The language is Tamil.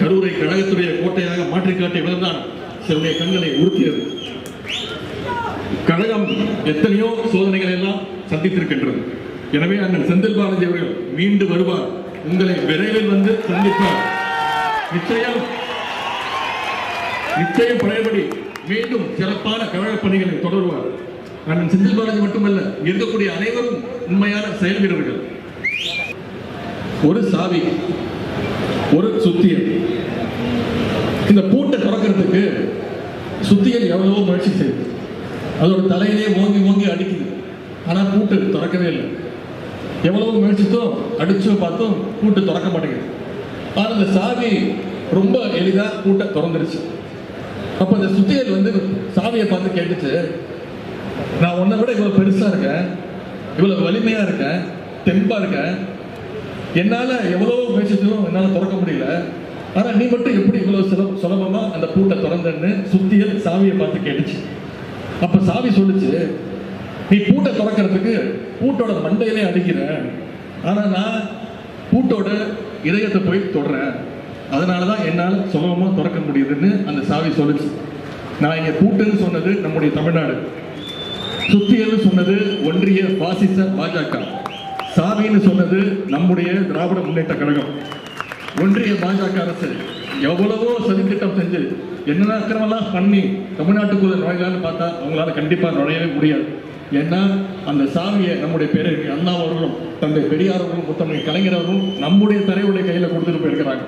கரூரை கழகத்துடைய கோட்டையாக மாற்றிக் காட்டிய தான் சிலருடைய கண்களை உறுத்தியது. கழகம் எத்தனையோ சோதனைகளை எல்லாம் சந்தித்திருக்கின்றது. எனவே அண்ணன் செந்தில் பாலாஜி அவர்கள் மீண்டு வருவார். உங்களை விரைவில் வந்து சந்திப்பார். நிச்சயம் நிச்சயம் பழையபடி மீண்டும் சிறப்பான கழக பணிகளை தொடருவார். அண்ணன் செந்தில் பாலாஜி மட்டுமல்ல இருக்கக்கூடிய அனைவரும் உண்மையான செயல் வீரர்கள் ஒரு சாவி ஒரு சுத்தியல். இந்த பூட்டை திறக்கிறதுக்கு சுத்தியல் எவ்வளவோ முயற்சி செய்யுது அதோட தலையிலே ஓங்கி ஓங்கி அடிக்குது. ஆனால் பூட்டு திறக்கவே இல்லை. எவ்வளவோ முயற்சித்தோம் அடிச்சோ பார்த்தோம் பூட்டு திறக்க மாட்டேங்குது. ஆனால் இந்த சாவி ரொம்ப எளிதாக பூட்டை திறந்துருச்சு. அப்போ இந்த சுத்தியல் வந்து சாவியை பார்த்து கேட்டுச்சு நான் உன்னை விட இவ்வளோ பெருசாக இருக்கேன் இவ்வளோ வலிமையாக இருக்கேன் தெம்பாக இருக்கேன் என்னால் எவ்வளோ முயற்சிச்சும் என்னால் திறக்க முடியல. ஆனால் நீ மட்டும் எப்படி இவ்வளோ சில சுலபமாக அந்த பூட்டை திறந்தன்னு சுத்தியல் சாவியை பார்த்து கேட்டுச்சு. அப்போ சாவி சொல்லுச்சு நீ பூட்டை திறக்கிறதுக்கு பூட்டோட மண்டையிலே அடிக்கிற. ஆனால் நான் பூட்டோட இதயத்தை போய் தொடுறேன். அதனாலதான் என்னால் சுலபமாக திறக்க முடியுதுன்னு அந்த சாவி சொல்லுச்சு. நான் இங்கே பூட்டுன்னு சொன்னது நம்முடைய தமிழ்நாடு. சுத்தியல்னு சொன்னது ஒன்றிய பாசிச பாஜக. சாமின்னு சொன்னது நம்முடைய திராவிட முன்னேற்ற கழகம். ஒன்றிய பாஜக அரசு எவ்வளவோ சதித்திட்டம் செஞ்சு என்னென்ன அக்கிரமெல்லாம் பண்ணி தமிழ்நாட்டுக்குள்ள நுழையலான்னு பார்த்தா அவங்களால கண்டிப்பாக நுழையவே முடியாது. ஏன்னா அந்த சாமியை நம்முடைய பேரறிஞர் அண்ணா அவர்களும் தந்தை பெரியார் அவர்களும் முத்தமிழ் கலைஞர் அவர்களும் நம்முடைய தலைவருடைய கையில் கொடுத்துட்டு போயிருக்கிறாங்க.